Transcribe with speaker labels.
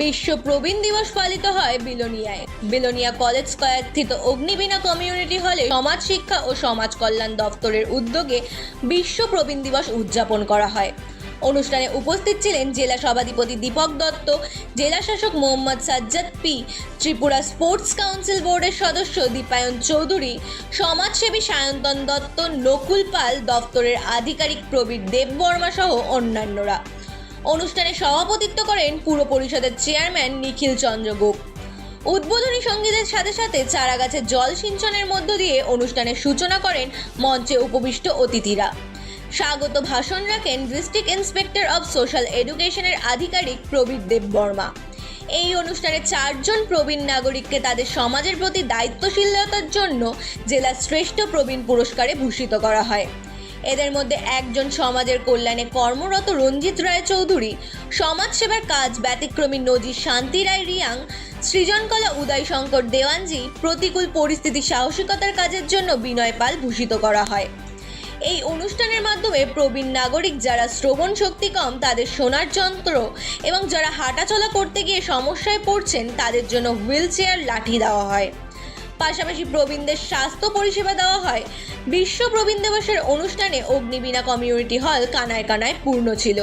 Speaker 1: বিশ্ব প্রবীণ দিবস পালিত হয় বিলোনিয়ায়। বিলোনিয়া কলেজ স্কয়ার স্থিত অগ্নিবীণা কমিউনিটি হলে সমাজ শিক্ষা ও সমাজ কল্যাণ দপ্তরের উদ্যোগে বিশ্ব প্রবীণ দিবস উদযাপন করা হয়। অনুষ্ঠানে উপস্থিত ছিলেন জেলা সভাধিপতি দীপক দত্ত, জেলা শাসক Mohammad Sajjad P, Tripura sports council বোর্ডের সদস্য দীপায়ন চৌধুরী, সমাজসেবী সায়ন্তন দত্ত, নকুল পাল দপ্তরের আধিকারিক প্রবীর দেববর্মা সহ অন্যান্যরা। অনুষ্ঠানে সভাপতিত্ব করেন পুর পরিষদের চেয়ারম্যান নিখিল চন্দ্র গোপ উদ্বোধনী সঙ্গীতের সাথে সাথে চারা গাছে জল সিঞ্চনের মধ্য দিয়ে অনুষ্ঠানের সূচনা করেন মঞ্চে উপবিষ্ট অতিথিরা। স্বাগত ভাষণ রাখেন ডিস্ট্রিক্ট ইন্সপেক্টর অব সোশ্যাল এডুকেশনের আধিকারিক প্রবীর দেব বর্মা। এই অনুষ্ঠানে চারজন প্রবীণ নাগরিককে তাদের সমাজের প্রতি দায়িত্বশীলতার জন্য জেলার শ্রেষ্ঠ প্রবীণ পুরস্কারে ভূষিত করা হয়। এদের মধ্যে একজন সমাজের কল্যাণে কর্মরত রঞ্জিত রায় চৌধুরী, সমাজসেবার কাজ ব্যতিক্রমী নজির শান্তি রায় রিয়াং, সৃজনকলা উদয় শঙ্কর দেওয়ানজি, প্রতিকূল পরিস্থিতি সাহসিকতার কাজের জন্য বিনয় পাল ভূষিত করা হয়। এই অনুষ্ঠানের মাধ্যমে প্রবীণ নাগরিক যারা শ্রবণ শক্তি কম, তাদের শোনার যন্ত্র এবং যারা হাঁটাচলা করতে গিয়ে সমস্যায় পড়ছেন, তাদের জন্য হুইল চেয়ার লাঠি দেওয়া হয়। পাশাপাশি প্রবীণদের স্বাস্থ্য পরিষেবা দেওয়া হয়। বিশ্ব প্রবীণ দিবসের অনুষ্ঠানে অগ্নিবীণা কমিউনিটি হল কানায় কানায় পূর্ণ ছিল।